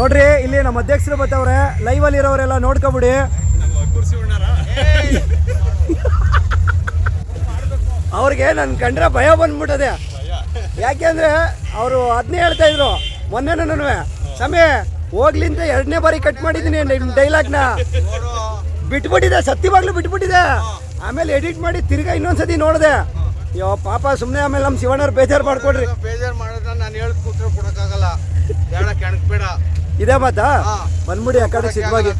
ನೋಡ್ರಿ, ಇಲ್ಲಿ ನಮ್ಮ ಅಧ್ಯಕ್ಷರು ಬತ್ತವ್ರೆ ಲೈವ್ ಅಲ್ಲಿ ಇರೋರೆಲ್ಲ ನೋಡ್ಕೊಬಿಡಿ. ಅವ್ರಿಗೆ ನನ್ ಕಂಡ್ರೆ ಭಯ ಬಂದ್ಬಿಟ್ಟದೆ. ಯಾಕೆಂದ್ರೆ ಅವರು ಅದ್ನೇ ಹೇಳ್ತಾ ಇದ್ರು, ಮೊನ್ನೆ ನಾನು ಸಮಯ ಹೋಗ್ಲಿಂದ ಎರಡನೇ ಬಾರಿ ಕಟ್ ಮಾಡಿದ್ದೀನಿ ಡೈಲಾಗ್ನ ಬಿಟ್ಬಿಟ್ಟಿದೆ, ಸತ್ಯವಾಗ್ಲೂ ಬಿಟ್ಬಿಟ್ಟಿದೆ. ಆಮೇಲೆ ಎಡಿಟ್ ಮಾಡಿ ತಿರ್ಗಾ ಇನ್ನೊಂದ್ಸತಿ ನೋಡಿದೆ. ಅಯ್ಯೋ, ಪಾಪ ಸುಮ್ಮನೆ ಆಮೇಲೆ ನಮ್ಮ ಶಿವಣ್ಣವ್ರು ಬೇಜಾರು ಮಾಡ್ಕೊಡ್ರಿ. ಬೇಜಾರ್ ಮಾಡಿದ್ರೆ ನಾನು ಹೇಳಿ ಕೂತ್ರೆ ಕೊಡಕ್ಕಾಗಲ್ಲ. ಬೇಡ ಇದೇ ಮಾತಾ. ಬಂದ್ಬಿಡಿ ಆ ಸಿದ್ಧವಾಗಿ?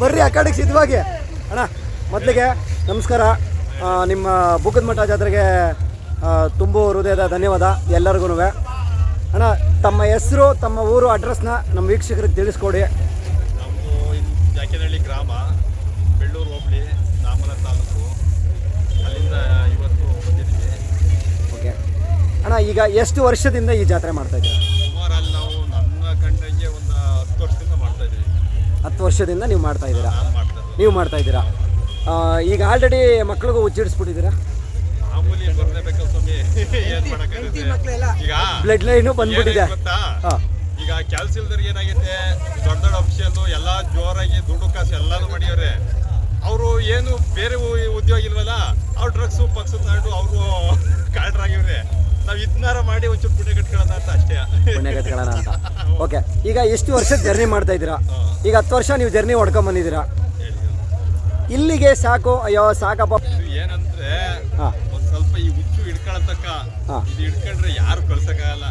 ಬರ್ರಿ ಆ ಕಡೆಗೆ ಸಿದ್ಧವಾಗಿ. ಅಣ್ಣ ಮೊದಲಿಗೆ ನಮಸ್ಕಾರ. ನಿಮ್ಮ ಬುಕ್ಕದ ಮಠ ಜಾತ್ರೆಗೆ ತುಂಬ ಹೃದಯದ ಧನ್ಯವಾದ ಎಲ್ಲರಿಗೂ ಅಣ್ಣ ತಮ್ಮ ಹೆಸರು ತಮ್ಮ ಊರು ಅಡ್ರೆಸ್ನ ನಮ್ಮ ವೀಕ್ಷಕರಿಗೆ ತಿಳಿಸ್ಕೊಡಿ. ಜಾಕಿನಹಳ್ಳಿ ಗ್ರಾಮ ಬೆಳ್ಳೂರು ಹೋಬಳಿ ನಾಮಲ ತಾಲೂಕು. ಅಲ್ಲಿಂದ ಇವತ್ತು ಬಂದಿದ್ದೀವಿ. ಓಕೆ. ಅಣ್ಣ ಈಗ ಎಷ್ಟು ವರ್ಷದಿಂದ ಈ ಜಾತ್ರೆ ಮಾಡ್ತಾ ಇದ್ದೀರಾ? ಹತ್ತು ವರ್ಷದಿಂದ ನೀವು ಮಾಡ್ತಾ ಇದ್ದೀರಾ? ನೀವು ಮಾಡ್ತಾ ಇದ್ದೀರಾ? ಈಗ ಆಲ್ರೆಡಿ ಮಕ್ಳಿಗೂ ಉಜ್ಜಿಡಿಸ್ಬಿಟ್ಟಿದ್ದೀರಾ ಬ್ಲಡ್ ಲೈನು ಬಂದ್ಬಿಟ್ಟಿದೆ. ಈಗ ಕೆಲ್ಸ ಇಲ್ದವ್ರಿಗೆ ಏನಾಗೈತೆ? ದೊಡ್ಡ ದೊಡ್ಡ ಅಫಿಷಿಯಲ್ ಎಲ್ಲ ಜೋರಾಗಿ ದುಡ್ಡು ಕಾಸು ಎಲ್ಲಾನು ಮಾಡಿಯವ್ರೆ ಅವರು ಏನು ಬೇರೆ ಉದ್ಯೋಗ ಇಲ್ವಲ್ಲ ಅವ್ರು ಡ್ರಗ್ಸು ಪಕ್ಸು ತಗೊಂಡು ಅವರು ಕಾಲ್ಡ್ರಾಗಿವ್ರೆ. ನಾವು ಇದನ್ನಾರ ಮಾಡಿ ಒಂಚೂರು ಪುಣ್ಯ ಕಟ್ಕೊಳ್ಳೋಣ ಅಂತ ಅಷ್ಟೇ. ಪುಣ್ಯ ಕಟ್ಕೊಳ್ಳೋಣ ಅಂತ. ಓಕೆ ಈಗ ಎಷ್ಟು ವರ್ಷ ಜರ್ನಿ ಮಾಡ್ತಾ ಇದ್ದೀರಾ? ಈಗ ಹತ್ತು ವರ್ಷ ನೀವು ಜರ್ನಿ ಹೊಡ್ಕೊಂಡ್ ಬಂದಿದ್ದೀರಾ? ಇಲ್ಲಿಗೆ ಸಾಕು ಅಯ್ಯೋ ಸಾಕಪ್ಪ. ಇದು ಏನಂದ್ರೆ ಹಾ. ಒಂದ್ ಸ್ವಲ್ಪ ಈ ಹುಚ್ಚು ಹಿಡ್ಕೊಳತಕ್ಕ ಹಾ. ಇದು ಹಿಡ್ಕೊಂಡ್ರೆ ಯಾರು ಕಳ್ಸಕ್ಕಾಗಲ್ಲ.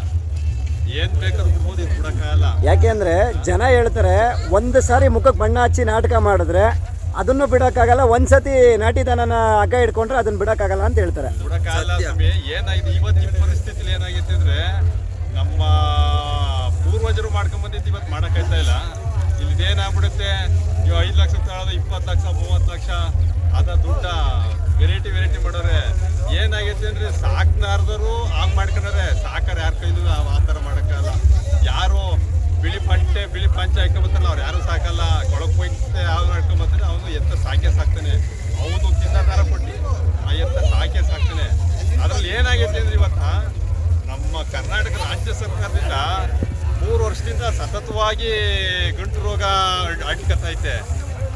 ಏನ್ ಬೇಕಾದ್ರೂ ಬಿಡ್ಬೋದು ಇದು ಬಿಡಕ್ಕಾಗಲ್ಲ ಯಾಕೆಂದ್ರೆ ಜನ ಹೇಳ್ತಾರೆ ಒಂದು ಸಾರಿ ಮುಖಕ್ಕೆ ಬಣ್ಣ ಹಚ್ಚಿ ನಾಟಕ ಮಾಡಿದ್ರೆ ಅದನ್ನು ಬಿಡೋಕ್ಕಾಗಲ್ಲ. ಒಂದ್ಸತಿ ನಾಟಿದನನ ಹಗ್ಗ ಹಿಡ್ಕೊಂಡ್ರೆ ಅದನ್ನ ಬಿಡೋಕ್ಕಾಗಲ್ಲ ಅಂತ ಹೇಳ್ತಾರೆ. ಬಿಡಕ್ಕಾಗಲ್ಲ ಸ್ವಾಮಿ. ಏನಾಗಿದೆ ಇವತ್ತಿನ ಪರಿಸ್ಥಿತಿಲಿ ಏನಾಗೈತೆ ಅಂದ್ರೆ ನಮ್ಮ ಪೂರ್ವಜರು ಮಾಡ್ಕೊಂಡ್ಬಂದಿದ್ದು ಇವತ್ತು ಮಾಡಕ್ಕಾಯ್ತಾ ಇಲ್ಲ. ಇಲ್ಲಿ ಏನಾಗ್ಬಿಡುತ್ತೆ? ನೀವು ಐದು ಲಕ್ಷ ತಗೊಳ್ಳೋದು ಇಪ್ಪತ್ತು ಲಕ್ಷ ಮೂವತ್ತು ಲಕ್ಷ ಅದ ದುಡ್ಡ ವೆರೈಟಿ ವೆರೈಟಿ ಮಾಡೋರೆ. ಏನಾಗೈತೆ ಅಂದರೆ ಸಾಕ್ನಾರ್ದರು ಹಂಗ್ ಮಾಡ್ಕೊಂಡ್ರೆ ಸಾಕಾರ ಯಾರ ಕೈಲೂ ಆ- ಆ ಥರ ಮಾಡಕ್ಕಾಗಲ್ಲ ಯಾರು ಬಿಳಿ ಪಂಟೆ ಬಿಳಿ ಪಂಚೆ ಹಾಕೊಂಬತ್ತಾರಲ್ಲ ಅವ್ರು ಯಾರು ಸಾಕಲ್ಲ ಕೊಳಕ್ ಪಂಚೆ ಯಾವ್ದು ಹಾಕೊಂಬತ್ತಾರೆ ಅವನು ಎತ್ತ ಸಾಕೆ ಸಾಕ್ತಾನೆ ಅವನು ತಿನ್ನದಾರ ಕೊಟ್ಟು ಆ ಎತ್ತ ಸಾಕೆ ಸಾಕ್ತಾನೆ ಅದ್ರಲ್ಲಿ ಏನಾಗೈತೆ ಅಂದ್ರೆ ಇವತ್ತ ನಮ್ಮ ಕರ್ನಾಟಕ ಸರ್ಕಾರದಿಂದ ಮೂರು ವರ್ಷದಿಂದ ಸತತವಾಗಿ ಗಂಟು ರೋಗ ಅಡ್ಕತ್ತೈತೆ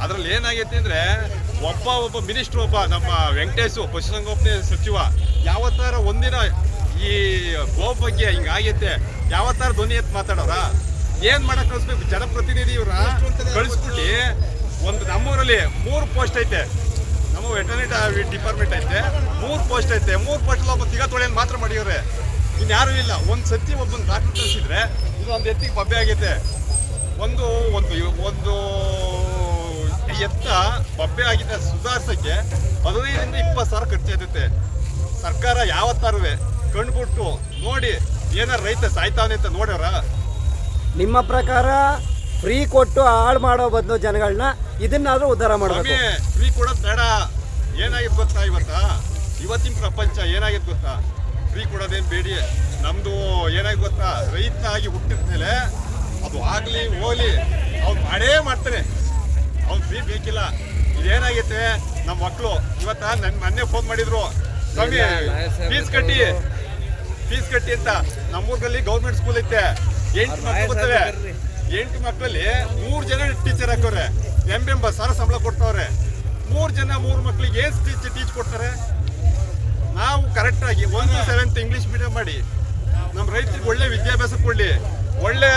ಅದರಲ್ಲಿ ಏನಾಗೈತೆ ಅಂದರೆ ಒಬ್ಬ ಒಬ್ಬ ಮಿನಿಸ್ಟ್ರ್ ಒಬ್ಬ ನಮ್ಮ ವೆಂಕಟೇಶು ಪಶುಸಂಗೋಪನೆ ಸಚಿವ, ಯಾವತ್ತಾರ ಒಂದಿನ ಈ ಗೋ ಬಗ್ಗೆ ಹಿಂಗಾಗೈತೆ ಯಾವತ್ತಾರ ಧ್ವನಿ ಎತ್ತು ಮಾತಾಡೋರ? ಏನು ಮಾಡೋಕೆ ಕಳಿಸ್ಬೇಕು? ಜನಪ್ರತಿನಿಧಿ ಇವರ ಕಳಿಸ್ಬಿಟ್ಟು ಒಂದು ನಮ್ಮೂರಲ್ಲಿ ಮೂರು ಪೋಸ್ಟ್ ಐತೆ. ನಮ್ಮ ವೆಟರ್ನರಿ ಡಿಪಾರ್ಟ್ಮೆಂಟ್ ಐತೆ. ಮೂರು ಪೋಸ್ಟ್ ಐತೆ. ಮೂರು ಪೋಸ್ಟ್ ಒಬ್ಬ ತಿಗ ಮಾತ್ರ ಮಾಡಿವ್ರೆ. ಇನ್ಯಾರು ಇಲ್ಲ. ಒಂದು ಸತಿ ಒಬ್ಬನ ಡಾಕ್ಟರ್ ಕಳಿಸಿದ್ರೆ ಇದು ಒಂದು ಎತ್ತಿಗೆ ಬಬ್ಬೆ ಆಗೈತೆ. ಒಂದು ಒಂದು ಒಂದು ಎತ್ತ ಪಬ್ಬೆ ಆಗಿದೆ ಸುಧಾರಿಸೋಕ್ಕೆ ಹದಿನೈದರಿಂದ ಇಪ್ಪತ್ತು ಸಾವಿರ ಖರ್ಚಾಗುತ್ತೆ ಸರ್ಕಾರ ಯಾವತ್ತಾರುವೆ ಕಣ್ಬಿಟ್ಟು ನೋಡಿ ಏನಾರ ರೈತ ಸಾಯ್ತಾವನೆ ಅಂತ ನೋಡ್ಯಾರ? ನಿಮ್ಮ ಪ್ರಕಾರ ಫ್ರೀ ಕೊಟ್ಟು ಹಾಳು ಮಾಡೋ ಬದಲು ಜನಗಳನ್ನ ಇದನ್ನಾದ್ರೂ ಉದ್ಧಾರ ಮಾಡಬೇಕು. ಫ್ರೀ ಕೊಡೋದು ಬೇಡ. ಏನಾಗಿದ್ ಗೊತ್ತಾ ಇವತ್ತ? ಇವತ್ತಿನ ಪ್ರಪಂಚ ಏನಾಗಿತ್ತು ಗೊತ್ತಾ? ಫ್ರೀ ಕೊಡೋದೇನು ಬೇಡಿ. ನಮ್ಮದು ಏನಾಗಿ ಗೊತ್ತಾ? ರೈತ ಆಗಿ ಹುಟ್ಟಿದ ಮೇಲೆ ಅದು ಆಗಲಿ ಹೋಗ್ಲಿ ಅವ್ನು ಮಾಡೇ ಮಾಡ್ತಾನೆ. ಅವ್ನು ಫ್ರೀ ಬೇಕಿಲ್ಲ. ಇದೇನಾಗೈತೆ? ನಮ್ಮ ಮಕ್ಕಳು ಇವತ್ತ ನನ್ನ ಮೊನ್ನೆ ಫೋನ್ ಮಾಡಿದ್ರು. ಸ್ವಾಮಿ ಫೀಸ್ ಕಟ್ಟಿ ಫೀಸ್ ಕಟ್ಟಿ ಅಂತ. ನಮ್ಮೂರಲ್ಲಿ ಗೌರ್ಮೆಂಟ್ ಸ್ಕೂಲ್ ಐತೆ. ಎಂಟು ಮಕ್ಕಳು ಬರ್ತವೆ ಎಂಟು ಮಕ್ಕಳಲ್ಲಿ ಮೂರು ಜನ ಟೀಚರ್ ಹಾಕೋರೆ. ಎಂಬೆಂಬ ಸಾವಿರ ಸಂಬಳ ಕೊಡ್ತಾವ್ರೆ ಮೂರು ಜನ ಮೂರು ಮಕ್ಕಳಿಗೆ ಏನು ಟೀಚ್ ಟೀಚ್ ಕೊಡ್ತಾರೆ? ನಾವು ಕರೆಕ್ಟಾಗಿ ಒನ್ ಸೆವೆಂತ್ ಇಂಗ್ಲೀಷ್ ಮೀಡಿಯಂ ಮಾಡಿ ನಮ್ಮ ರೈತರಿಗೆ ಒಳ್ಳೆ ವಿದ್ಯಾಭ್ಯಾಸ ಕೊಡಲಿ, ಒಳ್ಳೆ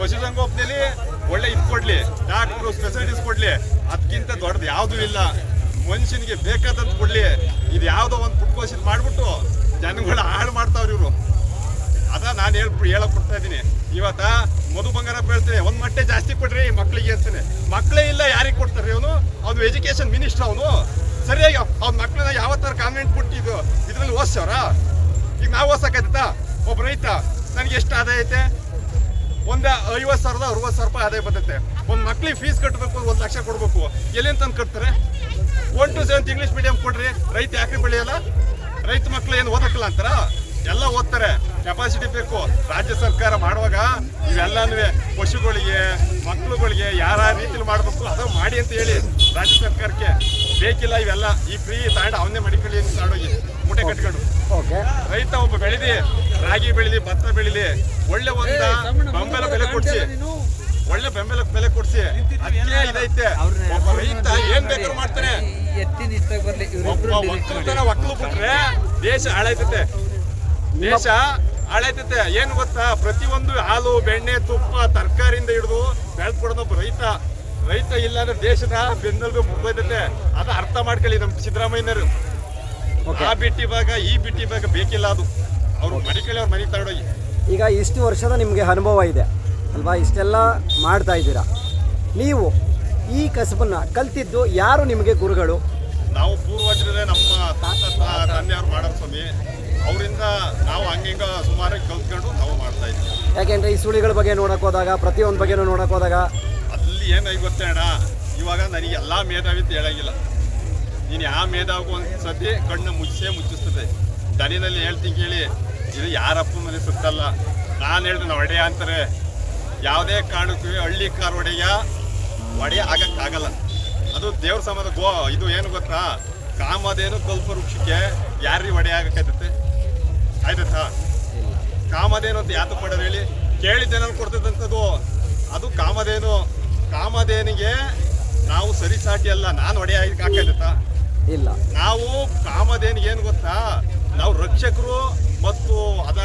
ಪಶುಸಂಗೋಪನೆಯಲ್ಲಿ ಒಳ್ಳೆ ಇದು ಕೊಡಲಿ ಡಾಕ್ಟ್ರು ಫೆಸಿಲಿಟೀಸ್ ಕೊಡಲಿ ಅದಕ್ಕಿಂತ ದೊಡ್ಡದು ಯಾವುದೂ ಇಲ್ಲ. ಮನುಷ್ಯನಿಗೆ ಬೇಕಾದಂತ ಕೊಡಲಿ, ಇದು ಯಾವುದೋ ಒಂದು ಪುಟ್ಕೋಸಿದ್ ಮಾಡಿಬಿಟ್ಟು ಜನಗಳ ಹಾಳು ಮಾಡ್ತಾವ್ರಿ ಇವರು. ಅದ ನಾನು ಹೇಳ್ ಹೇಳಕ್ ಕೊಡ್ತಾ ಇದ್ದೀನಿ. ಇವತ್ತ ಮಧು ಬಂಗಾರ ಹೇಳ್ತಾರೆ ಒಂದ್ ಮಟ್ಟೆ ಜಾಸ್ತಿ ಕೊಡ್ರಿ ಮಕ್ಳಿಗೆ ಅಂತಾನೆ. ಮಕ್ಕಳೇ ಇಲ್ಲ, ಯಾರಿಗೆ ಕೊಡ್ತಾರೆ ಅವನು ಅವನು ಎಜುಕೇಶನ್ ಮಿನಿಸ್ಟರ್ ಅವನು. ಸರಿಯಾಗಿ ಅವ್ನ ಇದ್ರಲ್ಲಿ ಓದ್ಸವ್ರ ಈಗ ನಾವು ಓದ್ಸಕ್ಕಾಯ್ತಾ ಒಬ್ಬ ರೈತ, ನನಗೆ ಎಷ್ಟು ಆದಾಯ ಐತೆ? ಒಂದ ಐವತ್ತು ಸಾವಿರದ ಅರವತ್ತು ಸಾವಿರ ರೂಪಾಯಿ ಆದಾಯ ಬರ್ತೈತೆ. ಒಂದು ಮಕ್ಳಿಗೆ ಫೀಸ್ ಕಟ್ಟಬೇಕು ಒಂದು ಲಕ್ಷ ಕೊಡಬೇಕು. ಎಲ್ಲಿಂದ ತಂದು ಕಟ್ತಾರೆ? One two seventh English medium ಕೊಡ್ರಿ. ರೈತ ಯಾಕೆ ಬೆಳೆಯಲ್ಲ? ರೈತ ಮಕ್ಳು ಏನು ಓದಕ್ಕಲ್ಲ ಅಂತಾರ? ಎಲ್ಲ ಓದ್ತಾರೆ. ಕೆಪಾಸಿಟಿ ಬೇಕು. ರಾಜ್ಯ ಸರ್ಕಾರ ಮಾಡುವಾಗ ಇವೆಲ್ಲನೂ ಪಶುಗಳಿಗೆ ಮಕ್ಕಳುಗಳಿಗೆ ಯಾರ ರೀತಿಲಿ ಮಾಡಬೇಕು ಅದು ಮಾಡಿ ಅಂತ ಹೇಳಿ ರಾಜ್ಯ ಸರ್ಕಾರಕ್ಕೆ ಬೇಕಿಲ್ಲ ಇವೆಲ್ಲ. ಈ ಫ್ರೀ ತಾಂಡ ಅವನ್ನೇ ಮಡಿಕಳಿ ಅಂತ ತಾಂಡೋಗಿ ಮೂಟೆ ಕಟ್ಕೊಂಡು. ರೈತ ಒಬ್ಬ ಬೆಳಿಲಿ ರಾಗಿ ಬೆಳಿಲಿ ಭತ್ತ ಬೆಳಿಲಿ ಒಳ್ಳೆ ಒಂದ ಬೆಂಬಲ ಬೆಲೆ ಕೊಡ್ಸಿ. ಒಳ್ಳೆ ಬೆಂಬಲ ಬೆಲೆ ಕೊಡ್ಸಿ. ಇದೈತೆ. ಒಬ್ಬ ರೈತ ಏನ್ ಬೇಕಾದ್ರೂ ಮಾಡ್ತಾನೆ. ಒಕ್ಕಲುತನ ಒಕ್ಕಲು ಬಿಟ್ರೆ ದೇಶ ಹಾಳಾಯ್ತತೆ. ದೇಶ ಹಾಳಾಯ್ತತೆ. ಏನ್ ಗೊತ್ತಾ? ಪ್ರತಿಯೊಂದು ಹಾಲು ಬೆಣ್ಣೆ ತುಪ್ಪ ತರಕಾರಿಯಿಂದ ಹಿಡಿದು ಬೆಳೆದ್ಕೊಡೋದು ಒಬ್ಬ ರೈತ. ರೈತ ಇಲ್ಲ ಅಂದ್ರೆ ದೇಶದ ಬೆನ್ನೆಲುಬು ಮುಗ್ದೈತತೆ. ಅದ ಅರ್ಥ ಮಾಡ್ಕೊಳ್ಳಿ ನಮ್ಮ ಸಿದ್ದರಾಮಯ್ಯನವರು. ಆ ಬಿಟ್ಟಿ ಭಾಗ ಈ ಬಿಟ್ಟಿ ಭಾಗ ಬೇಕಿಲ್ಲ ಅದು. ಅವ್ರು ಮಡಿಕಳಿ ಅವ್ರ ಮನೆಗೆ ತಗೊಂಡೋಗಿ ಈಗ ಇಷ್ಟು ವರ್ಷದ ನಿಮಗೆ ಅನುಭವ ಇದೆ. ಅಲ್ವಾ? ಇಷ್ಟೆಲ್ಲ ಮಾಡ್ತಾ ಇದ್ದೀರಾ. ನೀವು ಈ ಕಸಬನ್ನ ಕಲ್ತಿದ್ದು ಯಾರು ನಿಮಗೆ ಗುರುಗಳು? ನಾವು ಪೂರ್ವಜರೇ ನಮ್ಮ ತಾತ ತಂದೆಯವ್ರು ಮಾಡೋರು ಸ್ವಾಮಿ. ಅವರಿಂದ ನಾವು ಹಂಗಿಂಗ ಸುಮಾರಾಗಿ ಕಲ್ತ್ಕೊಂಡು ನಾವು ಮಾಡ್ತಾ ಇದ್ದೀವಿ. ಯಾಕೆಂದ್ರೆ ಈ ಸುಳಿಗಳ ಬಗ್ಗೆ ನೋಡಕ್ ಹೋದಾಗ ಪ್ರತಿಯೊಂದು ಬಗ್ಗೆನೂ ನೋಡಕ್ ಹೋದಾಗ ಅಲ್ಲಿ ಏನಾಗಿ ಗೊತ್ತೇ ಅಣ್ಣ? ಇವಾಗ ನನಗೆ ಎಲ್ಲ ಮೇಧಾವಿ ಅಂತ ಹೇಳಂಗಿಲ್ಲ. ನೀನು ಯಾವ ಮೇಧಾವಿಗೂ ಒಂದು ಸತಿ ಕಣ್ಣು ಮುಚ್ಚೇ ಮುಚ್ಚಿಸ್ತದೆ. ದನಿನಲ್ಲಿ ಹೇಳ್ತೀನಿ ಕೇಳಿ, ಇದು ಯಾರಪ್ಪ ಮನೆ ಸುತ್ತಲ್ಲ. ನಾನು ಹೇಳ್ದೆ ಒಡೆಯ ಅಂತಾರೆ. ಯಾವುದೇ ಕಾರಣಕ್ಕೂ ಹಳ್ಳಿ ಕಾರ್ ಒಡೆಯ ಒಡೆಯ ಆಗಕ್ಕಾಗಲ್ಲ. ಅದು ದೇವ್ರ ಸಮಾಧ ಗೋ, ಇದು ಏನು ಗೊತ್ತಾ? ಕಾಮಧೇನು ಕಲ್ಪ ವೃಕ್ಷಕ್ಕೆ ಯಾರಿಗೆ ಒಡೆಯ ಆಗಕ್ಕಾಯ್ತತೆ ಆಯ್ತಾ ಕಾಮಧೇನು ಅಂತ ಯಾತಕ್ಕೆ ಮಾಡೋದು ಹೇಳಿ? ಕೇಳಿದ್ದೇನೋ ಕೊಡ್ತದಂಥದ್ದು ಅದು ಕಾಮಧೇನು. ಕಾಮಧೇನಿಗೆ ನಾವು ಸರಿಸಾಟಿ ಅಲ್ಲ ನಾನು ಒಡೆಯ ಹಾಕೈತ ಇಲ್ಲ. ನಾವು ಕಾಮಧೇನಿಗೆ ಏನು ಗೊತ್ತಾ? ನಾವು ರಕ್ಷಕರು ಮತ್ತು ಅದ.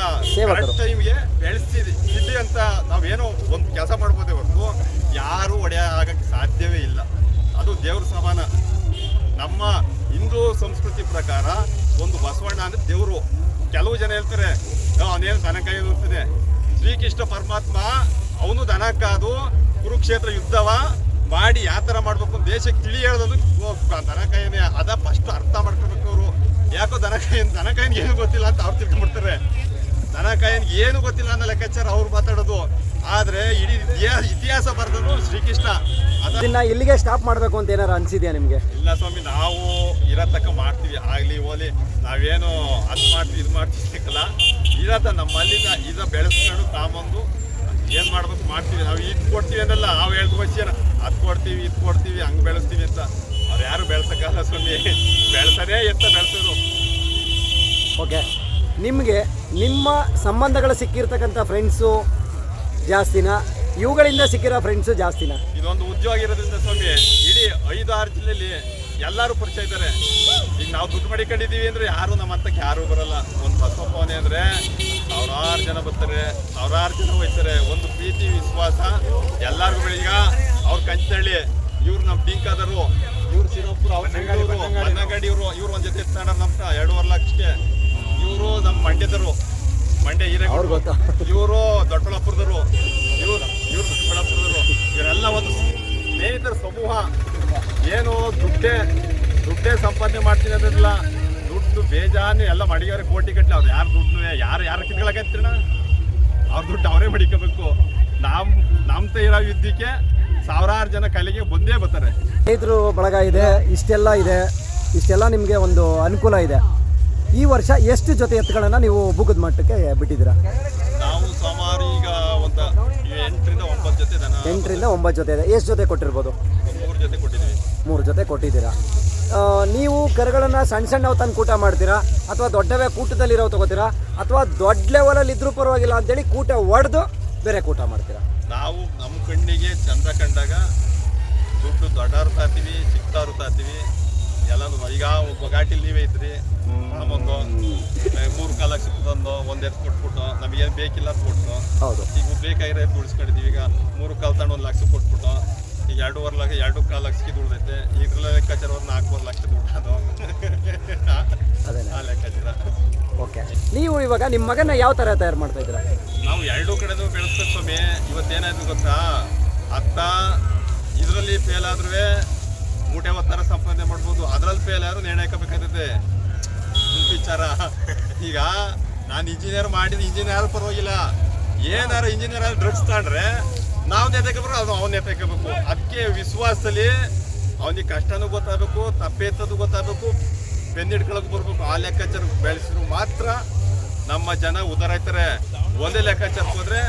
ಟೈಮ್ಗೆ ಬೆಳೆಸ್ತೀವಿ. ಇಲ್ಲಿ ಅಂತ ನಾವೇನೋ ಒಂದು ಕೆಲಸ ಮಾಡ್ಬೋದೇ ಹೊರತು ಯಾರು ಒಡೆಯ ಆಗಕ್ಕೆ ಸಾಧ್ಯವೇ ಇಲ್ಲ. ಅದು ದೇವ್ರ ಸಮಾನ. ನಮ್ಮ ಹಿಂದೂ ಸಂಸ್ಕೃತಿ ಪ್ರಕಾರ ಒಂದು ಬಸವಣ್ಣ ಅಂದ್ರೆ ದೇವರು. ಕೆಲವು ಜನ ಹೇಳ್ತಾರೆ ಅವನೇನು ದನ ಕೈ ಶ್ರೀಕೃಷ್ಣ ಪರಮಾತ್ಮ ಅವನು ದನ ಕಾದು ಕುರುಕ್ಷೇತ್ರ ಯುದ್ಧವ ಮಾಡಿ ಯಾವ ಥರ ಮಾಡ್ಬೇಕು ದೇಶಕ್ಕೆ ತಿಳಿ ಹೇಳೋದು ದನ ಕಾಯನೇ ಅದ ಫಸ್ಟ್ ಅರ್ಥ ಮಾಡ್ಕೋಬೇಕು ಅವರು. ಯಾಕೋ ದನ ಕಾಯನ್ ದನ ಕಾಯನ್ಗೆ ಏನು ಗೊತ್ತಿಲ್ಲ ಅಂತ ಅವ್ರು ತಿಳ್ಕೊಂಡ್ಬಿಡ್ತಾರೆ ದನ ಕಾಯನ್ಗೆ ಏನು ಗೊತ್ತಿಲ್ಲ ಅನ್ನೋ ಲೆಕ್ಕಾಚಾರ ಅವ್ರು ಮಾತಾಡೋದು. ಆದರೆ ಇಡೀ ಇತಿಹಾಸ ಬರೆದನು ಶ್ರೀಕೃಷ್ಣ. ಅದನ್ನ ಇಲ್ಲಿಗೆ ಸ್ಟಾಪ್ ಮಾಡಬೇಕು ಅಂತ ಏನಾರು ಅನ್ಸಿದ್ಯಾ ನಿಮಗೆ? ಇಲ್ಲ ಸ್ವಾಮಿ ನಾವು ಇರೋ ತಕ್ಕ ಮಾಡ್ತೀವಿ. ಆಗಲಿ ಹೋಲಿ ನಾವೇನು ಅದು ಮಾಡ್ತೀವಿ ಇದು ಮಾಡ್ತೀವಿ ಇರತ್ತ ನಮ್ಮಲ್ಲಿಂದ ಇದ ಬೆಳೆಸ್ಕೊಂಡು ತಾಂಬಂದು ಏನ್ ಮಾಡ್ಬೇಕು ಮಾಡ್ತೀವಿ. ನಾವು ಇದು ಕೊಡ್ತೀವಿ ಅನ್ನಲ್ಲ ನಾವು ಹೇಳ್ದು ವರ್ಷ ಅದು ಕೊಡ್ತೀವಿ ಇದು ಕೊಡ್ತೀವಿ ಹಂಗ್ ಬೆಳೆಸ್ತೀವಿ ಅಂತ. ಅವ್ರು ಯಾರು ಬೆಳ್ಸಕ್ಕಲ್ಲ ಸ್ವಾಮಿ. ಬೆಳ್ಸನೇ ಎಂತ ಬೆಳೆಸೋದು. ಓಕೆ. ನಿಮಗೆ ನಿಮ್ಮ ಸಂಬಂಧಗಳು ಸಿಕ್ಕಿರ್ತಕ್ಕಂಥ ಫ್ರೆಂಡ್ಸು ಜಾಸ್ತಿನ? ಇವುಗಳಿಂದ ಸಿಕ್ಕಿರೋ ಫ್ರೆಂಡ್ಸು ಜಾಸ್ತಿನ? ಇದೊಂದು ಉದ್ಯೋಗ ಇರೋದ್ರಿಂದ ಸ್ವಾಮಿ ಇಡೀ ಐದು ಆರು ಜಿಲ್ಲೆಯಲ್ಲಿ ಎಲ್ಲರೂ ಪರಿಚಯ ಇದ್ದಾರೆ. ಈಗ ನಾವು ದುಡ್ಡು ಮಡಿಕೊಂಡಿದ್ದೀವಿ ಅಂದ್ರೆ ಯಾರು ನಮ್ಮ ಹತ್ತಕ್ಕೆ ಯಾರೂ ಬರಲ್ಲ. ಒಂದು ಬಸವಪ್ಪವನೇ ಅಂದ್ರೆ ಸಾವಿರಾರು ಜನ ಬರ್ತಾರೆ ಸಾವಿರಾರು ಜನ ಹೋಯ್ತಾರೆ ಒಂದು ಪ್ರೀತಿ ವಿಶ್ವಾಸ. ಎಲ್ಲರಿಗೂ ಈಗ ಅವ್ರು ಕಂಚಳ್ಳಿ ಇವ್ರು ನಮ್ಮ ಪಿಂಕಾದರು ಇವ್ರು ಸಿರೋಪುರ ಅವ್ರ ಬನ್ನಂಗಡಿ ಇವರು ಇವ್ರು ಒಂದು ಜೊತೆ ಎತ್ತಾಡ ನಮ್ಮ ಎರಡೂವರೆ ಲಕ್ಷಕ್ಕೆ ಇವರು ನಮ್ಮ ಮಂಡ್ಯದರು ಮಂಡ್ಯ ಗೊತ್ತಾ? ಇವರು ದೊಡ್ಡಬಳ್ಳಾಪುರದವರು ಇವರು ಇವ್ರು ದೊಡ್ಡಬಳ್ಳಾಪುರದವರು. ಇವರೆಲ್ಲ ಒಂದು ಸ್ನೇಹಿತರ ಸಮೂಹ. ಏನು ದುಡ್ಡೆ ದುಡ್ಡೆ ಸಂಪಾದನೆ ಮಾಡ್ತೀನಿ ಅನ್ನೋದಿಲ್ಲ. ಬೇಜಾನು ಎಲ್ಲ ಮಡಿಯವ್ರೆ ಕೋಟಿ ಕಟ್ಲಿ. ಅವ್ರು ಯಾರು ದುಡ್ಡು ಯಾರು ಯಾರು ಕಿತ್ಕೊಳಕತ್ತಿರಣ ಅವ್ರ ದುಡ್ಡು ಅವರೇ ಮಡಿಕೋಬೇಕು. ನಮ್ಮ ನಮ್ಮ ಇರೋ ಯುದ್ಧಕ್ಕೆ ಸಾವಿರಾರು ಜನ ಕಲೆಗೆ ಬಂದೇ ಬರ್ತಾರೆ. ರೈತರು ಬಳಗ ಇದೆ ಇಷ್ಟೆಲ್ಲ ಇದೆ ಇಷ್ಟೆಲ್ಲ ನಿಮಗೆ ಒಂದು ಅನುಕೂಲ ಇದೆ. ಈ ವರ್ಷ ಎಷ್ಟು ಜೊತೆ ಎತ್ತುಗಳನ್ನ ನೀವು ಬುಗ್ಗದ ಮಟ್ಟಕ್ಕೆ ಬಿಟ್ಟಿದ್ದೀರಾ? ನಾವು ಸುಮಾರು ಈಗ ಒಂದು ಎಂಟರಿಂದ ಒಂಬತ್ತು ಜೊತೆ ಎಂಟರಿಂದ ಒಂಬತ್ತು ಜೊತೆ ಇದೆ. ಎಷ್ಟು ಜೊತೆ ಕೊಟ್ಟಿರ್ಬೋದು? ಮೂರು ಜೊತೆ ಕೊಟ್ಟಿದ್ದೀವಿ. ಮೂರು ಜೊತೆ ಕೊಟ್ಟಿದ್ದೀರಾ? ನೀವು ಕರುಗಳನ್ನು ಸಣ್ಣ ಸಣ್ಣವು ತಂದು ಕೂಟ ಮಾಡ್ತೀರಾ? ಅಥವಾ ದೊಡ್ಡವೇ ಕೂಟದಲ್ಲಿರೋ ತಗೋತೀರಾ? ಅಥವಾ ದೊಡ್ಡ ಲೆವೆಲಲ್ಲಿ ಇದ್ರೂ ಪರವಾಗಿಲ್ಲ ಅಂತೇಳಿ ಕೂಟ ಒಡೆದು ಬೇರೆ ಕೂಟ ಮಾಡ್ತೀರಾ? ನಾವು ನಮ್ಮ ಕಣ್ಣಿಗೆ ಚಂದ ಕಂಡಾಗ ದುಡ್ಡು ದೊಡ್ಡವ್ರು ತಾತೀವಿ ಚಿಕ್ಕವ್ರು ತಾತೀವಿ ಎಲ್ಲ ಈಗ ಒಬ್ಬ ಘಾಟಿಲಿ ನೀವೇ ಇದ್ರಿ. ನಮಗೊಂದು ಮೂರು ಕಾಲ ಸಿಕ್ತಂದು ಒಂದು ಎತ್ತು ಕೊಟ್ಬಿಟ್ಟು ನಮಗೇನು ಬೇಕಿಲ್ಲ ಅಂತ ಕೊಟ್ಟು ಹೌದು. ಈಗ ಬೇಕಾಗಿರೋ ಎತ್ತು ಉಳಿಸ್ಕೊಂಡಿದ್ದೀವಿ ಈಗ ಮೂರು ಕಾಲು ತಗೊಂಡು ಒಂದು ಲಕ್ಷ ಕೊಟ್ಬಿಟ್ಟು ಈಗ ಎರಡೂವರೆ ಲಕ್ಷ ಎರಡು ಕಾಲು ಲಕ್ಷಕ್ಕೆ ದುಡ್ದೈತೆ. ಇದ್ರಲ್ಲ ಲೆಕ್ಕಾಚಾರ ಒಂದು ನಾಲ್ಕೂವರೆ ಲಕ್ಷ ದುಡ್ಡು ಅದೇನೆ. ಆ ಲೆಕ್ಕಾಚಾರ. ಓಕೆ. ನೀವು ಇವಾಗ ನಿಮ್ಮ ಮಗನ ಯಾವ ಥರ ತಯಾರು ಮಾಡ್ತಾ ಇದ್ದೀರಾ? ನಾವು ಎರಡೂ ಕಡೆದು ಬೆಳೆಸ್ಬೇಕು ಸ್ವಾಮಿ. ಇವತ್ತೇನಾಯ್ತು ಗೊತ್ತಾ? ಅತ್ತ ಇದರಲ್ಲಿ ಫೇಲ್ ಆದ್ರೂ ಮೂಟೆ ಒತ್ತರ ಸಂಪಾದನೆ ಮಾಡ್ಬೋದು. ಅದ್ರಲ್ಲಿ ಫೇಲ್ ಆದ್ರೂ ನೇಣು ಹಾಕಬೇಕಾಗ್ತದೆ ವಿಚಾರ. ಈಗ ನಾನು ಇಂಜಿನಿಯರ್ ಮಾಡಿದ ಇಂಜಿನಿಯರ್ ಪರವಾಗಿಲ್ಲ. ಏನಾರು ಇಂಜಿನಿಯರ್ ಆಗಿ ಡ್ರಗ್ಸ್ ತಗೊಂಡ್ರೆ ನಾವು ನೇತಕಬೇಕು ಅದು ಅವ್ನು ನೇತಕಬೇಕು ಅದಕ್ಕೆ ವಿಶ್ವಾಸದಲ್ಲಿ ಅವನಿಗೆ ಕಷ್ಟನೂ ಗೊತ್ತಾಗಬೇಕು ತಪ್ಪೇತದ್ದು ಗೊತ್ತಾಗಬೇಕು ಬೆನ್ನಿಡ್ಕೊಳಕ್ಕೆ ಬರಬೇಕು. ಆ ಲೆಕ್ಕಾಚಾರ ಬೆಳೆಸಿದ್ರು ಮಾತ್ರ ನಮ್ಮ ಜನ ಉದಾರಾಯ್ತಾರೆ ಒಂದೇ ಲೆಕ್ಕಾಚಾರಕ್ಕೆ ಹೋದ್ರೆ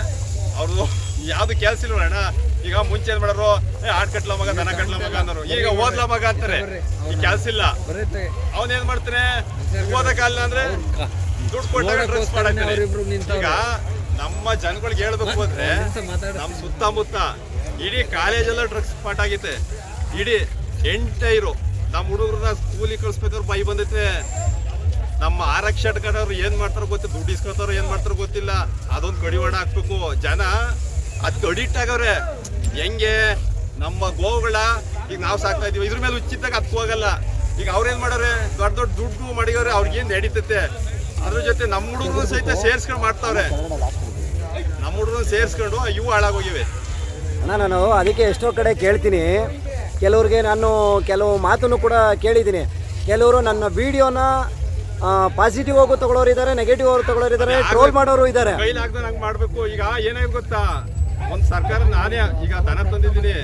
ಅವ್ರದ್ದು ಯಾವ್ದು ಕೆಲಸ ಇಲ್ಲ ಅಣ್ಣ. ಈಗ ಮುಂಚೆ ಏನ್ ಮಾಡೋರು ಆಟ ಆಡ್ ಕಟ್ಲ ಮಗ ದನ ಕಟ್ಲ ಮಗ ಅನ್ನೋರು ಈಗ ಓದ್ಲ ಮಗ ಅಂತಾರೆ. ಈ ಕೆಲಸ ಇಲ್ಲ. ಅವನೇನ್ ಮಾಡ್ತಾನೆ? ಓದಕ್ಕಾಗಲ್ಲ ಅಂದ್ರೆ ದುಡ್ಡು ಕೊಟ್ಟಾಗ ಡ್ರೆಸ್ ಈಗ ನಮ್ಮ ಜನಗಳಿಗೆ ಹೇಳ್ಬೇಕು ಅಂದ್ರೆ ನಮ್ ಸುತ್ತಮುತ್ತ ಇಡೀ ಕಾಲೇಜಲ್ಲ ಡ್ರಗ್ಸ್ ಪಾಟ್ ಆಗೈತೆ. ಇಡೀ ಎಂಟೈರು ನಮ್ಮ ಹುಡುಗರನ್ನ ಸ್ಕೂಲಿಗೆ ಕಳಿಸ್ಬೇಕಾದ್ರೆ ಬೈ ಬಂದೈತೆ. ನಮ್ಮ ಆರಕ್ಷಕರವ್ರು ಏನ್ ಮಾಡ್ತಾರೋ ಗೊತ್ತಿಲ್ಲ ದುಡ್ಡು ಇಸ್ಕೊತಾರೋ ಏನ್ ಮಾಡ್ತಾರೋ ಗೊತ್ತಿಲ್ಲ. ಅದೊಂದು ಕಡಿವಾಣ ಹಾಕ್ಬೇಕು. ಜನ ಅದಕ್ಕೆ ಅಡಿಕ್ಟ್ ಆಗವ್ರೆ. ಹೆಂಗೆ? ನಮ್ಮ ಗೋವುಗಳ ಈಗ ನಾವು ಸಾಕ್ತಾ ಇದೀವಿ. ಇದ್ರ ಮೇಲೆ ಹುಚ್ಚಿದ್ದಾಗ ಅದಕ್ಕೆ ಹೋಗಲ್ಲ. ಈಗ ಅವ್ರೇನ್ ಮಾಡವ್ರೆ? ದೊಡ್ಡ ದೊಡ್ಡ ದುಡ್ಡು ಮಾಡಿದವ್ರೆ ಅವ್ರಿಗೇನು ನಡೀತೈತೆ. ಅದ್ರ ಜೊತೆ ನಮ್ಮ ಹುಡುಗರು ಸಹಿತ ಸೇರ್ಸ್ಕೊಂಡು ಮಾಡ್ತಾವ್ರೆ. ನಮ್ಮ ಸೇರಿಸ್ಕೊಂಡು ಇವು ಹಾಳಾಗೋಗಿವೆ. ಅಣ್ಣ ನಾನು ಅದಕ್ಕೆ ಎಷ್ಟೋ ಕಡೆ ಕೇಳ್ತೀನಿ. ಕೆಲವ್ರಿಗೆ ನಾನು ಕೆಲವು ಮಾತನ್ನು ಕೂಡ ಕೇಳಿದ್ದೀನಿ. ಕೆಲವರು ನನ್ನ ವಿಡಿಯೋನ ಪಾಸಿಟಿವ್ ಆಗು ತಗೊಳ್ಳೋರು ಇದ್ದಾರೆ ನೆಗೆಟಿವ್ ಅವರು ತಗೊಳ್ಳೋರು ಇದ್ದಾರೆ ಟ್ರೋಲ್ ಮಾಡೋರು ಇದ್ದಾರೆ. ಕೈಲಾಗ್ದ ಹಂಗೆ ಮಾಡಬೇಕು. ಈಗ ಏನಾಗಿ ಗೊತ್ತಾ? ಒಂದ್ ಸರ್ಕಾರ ನಾನೇ ಈಗ ದನ ತಂದಿದ್ದೀನಿ.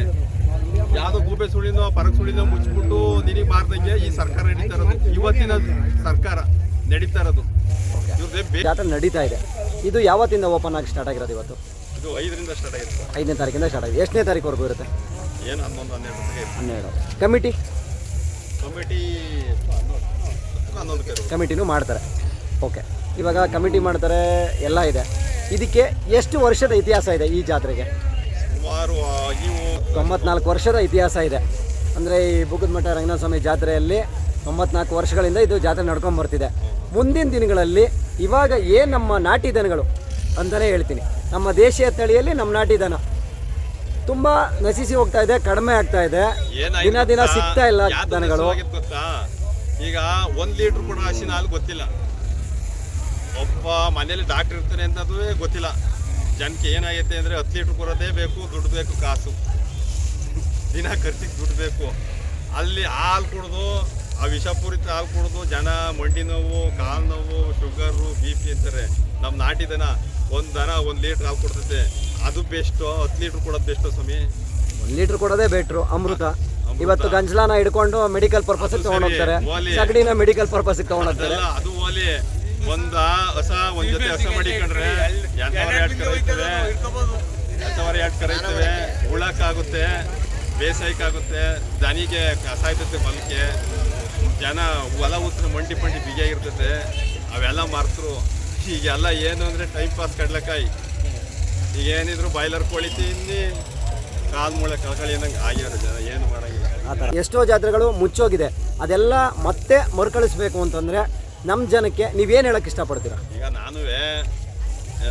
ಯಾವ್ದೋ ಗೂಬೆ ಸುಳಿನೋ ಪರಕ್ ಸುಳಿನೋ ಮುಚ್ಚಿಬಿಟ್ಟು ನಿನಗೆ ಮಾರ್ದಂಗೆ ಈ ಸರ್ಕಾರ ನಡೀತಾ ಇರೋದು. ಇವತ್ತಿನ ಸರ್ಕಾರ ನಡೀತಾ ಇರೋದು. ಜಾತ್ರೆ ನಡೀತಾ ಇದೆ. ಇದು ಯಾವತ್ತಿಂದ ಓಪನ್ ಆಗಿ ಸ್ಟಾರ್ಟ್ ಆಗಿರೋದು ಇವತ್ತು? ಇದು ಐದರಿಂದ ಸ್ಟಾರ್ಟ್ ಆಗಿರುತ್ತೆ. ಐದನೇ ತಾರೀಕಿಂದ ಸ್ಟಾರ್ಟ್ ಆಗಿದೆ. ಎಷ್ಟನೇ ತಾರೀಕುವರೆಗೂ ಇರುತ್ತೆ? ಏನು ಹನ್ನೊಂದು ಹನ್ನೆರಡು ಹನ್ನೆರಡು. ಕಮಿಟಿ? ಕಮಿಟಿ ಹನ್ನೊಂದು ಕಮಿಟಿನೂ ಮಾಡ್ತಾರೆ. ಓಕೆ. ಇವಾಗ ಕಮಿಟಿ ಮಾಡ್ತಾರೆ ಎಲ್ಲ ಇದೆ. ಇದಕ್ಕೆ ಎಷ್ಟು ವರ್ಷದ ಇತಿಹಾಸ ಇದೆ ಈ ಜಾತ್ರೆಗೆ? ಸುಮಾರು ತೊಂಬತ್ನಾಲ್ಕು ವರ್ಷದ ಇತಿಹಾಸ ಇದೆ. ಅಂದರೆ ಈ ಬುಗುದಮಠ ರಂಗನಾಥ ಸ್ವಾಮಿ ಜಾತ್ರೆಯಲ್ಲಿ ತೊಂಬತ್ನಾಲ್ಕು ವರ್ಷಗಳಿಂದ ಇದು ಜಾತ್ರೆ ನಡ್ಕೊಂಡು ಬರ್ತಿದೆ. ಮುಂದಿನ ದಿನಗಳಲ್ಲಿ ಇವಾಗ ಏನು ನಮ್ಮ ನಾಟಿ ದನಗಳು ಅಂತಲೇ ಹೇಳ್ತೀನಿ. ನಮ್ಮ ದೇಶೀಯ ತಳಿಯಲ್ಲಿ ನಮ್ಮ ನಾಟಿ ದನ. ತುಂಬ ನಶಿಸಿ ಹೋಗ್ತಾ ಇದೆ ಕಡಿಮೆ ಆಗ್ತಾ ಇದೆ. ದಿನ ದಿನ ಸಿಗ್ತಾ ಇಲ್ಲ ದನಗಳು. ಗೊತ್ತಾ? ಈಗ ಒಂದ್ ಲೀಟರ್ ಕೂಡ ಹಸಿನ ಹಾಲು ಗೊತ್ತಿಲ್ಲ. ಒಬ್ಬ ಮನೇಲಿ ಡಾಕ್ಟರ್ ಇರ್ತಾನೆ ಅಂತದೂ ಗೊತ್ತಿಲ್ಲ. ಜನಕ್ಕೆ ಏನಾಗೈತೆ ಅಂದ್ರೆ ಹತ್ತು ಲೀಟರ್ ಕೊಡೋದೇ ಬೇಕು ದುಡ್ಡು ಬೇಕು ಕಾಸು. ದಿನ ಖರ್ಚಿಗೆ ದುಡ್ಡು ಬೇಕು. ಅಲ್ಲಿ ಹಾಲು ಕುಡ್ದು ಆ ವಿಷಪೂರಿತ ಹಾಲು ಕುಡಿದು ಜನ ಮಂಡಿ ನೋವು ಕಾಲು ನೋವು ಶುಗರು ಬಿ ಪಿ ಅಂತಾರೆ. ನಮ್ಮ ನಾಟಿ ದನ ಒಂದು ದನ ಒಂದು ಲೀಟ್ರ್ ಹಾಲು ಕೊಡ್ತೈತೆ. ಅದು ಬೆಸ್ಟು ಹತ್ತು ಲೀಟ್ರ್ ಕೊಡೋದು ಬೆಸ್ಟು ಸ್ವಾಮಿ? ಒಂದು ಲೀಟ್ರ್ ಕೊಡೋದೇ ಬೆಟ್ರು ಅಮೃತ. ಇವತ್ತು ಗಂಜಲಾನ ಹಿಡ್ಕೊಂಡು ಮೆಡಿಕಲ್ ಪರ್ಪಸ್ ತಗೊಂಡೋಗ್ತಾರೆ. ಸಗಡಿನ ಮೆಡಿಕಲ್ ಪರ್ಪಸ್ ತಗೊಂಡೋಗ್ತಾರೆ. ಅದು ಓಲಿ. ಒಂದ ಹೊಸ ಒಂದ್ ಜೊತೆ ಹೊಸ ಮಡಿಕೊಂಡ್ರೆ ಎರಡು ಕರೆ ಇರ್ತವೆ. ಎಂತವರೆ ಎರಡು ಕರ ಇರ್ತವೆ. ಉಳಕ್ಕಾಗುತ್ತೆ ಬೇಸಾಯಕ್ಕಾಗುತ್ತೆ ದನಿಗೆ ಕಸ ಇರ್ತೈತೆ ಹೊಲಕ್ಕೆ ಜನ ಹೊಲ ಉತ್ತರ ಮಂಡಿ ಪಂಡಿ ಬಿಗಿಯಾಗಿರ್ತೈತೆ ಅವೆಲ್ಲ ಮರ್ತರು. ಈಗೆಲ್ಲ ಏನು ಅಂದರೆ ಟೈಮ್ ಪಾಸ್ ಕಡ್ಲೆಕಾಯಿ. ಈಗ ಏನಿದ್ರು ಬಾಯ್ಲರ್ ಕೋಳಿ ತಿಂದು ಕಾಲು ಮೂಳೆ ಕಳ್ಕಳಿ ಅನ್ನಂಗೆ ಆಗ್ಯಾರ ಜನ ಏನು ಮಾಡೋಂಗಿಲ್ಲ. ಆ ಥರ. ಎಷ್ಟೋ ಜಾತ್ರೆಗಳು ಮುಚ್ಚೋಗಿದೆ. ಅದೆಲ್ಲ ಮತ್ತೆ ಮರುಕಳಿಸ್ಬೇಕು ಅಂತಂದರೆ ನಮ್ಮ ಜನಕ್ಕೆ ನೀವೇನು ಹೇಳಕ್ಕೆ ಇಷ್ಟಪಡ್ತೀರಾ? ಈಗ ನಾನುವೇ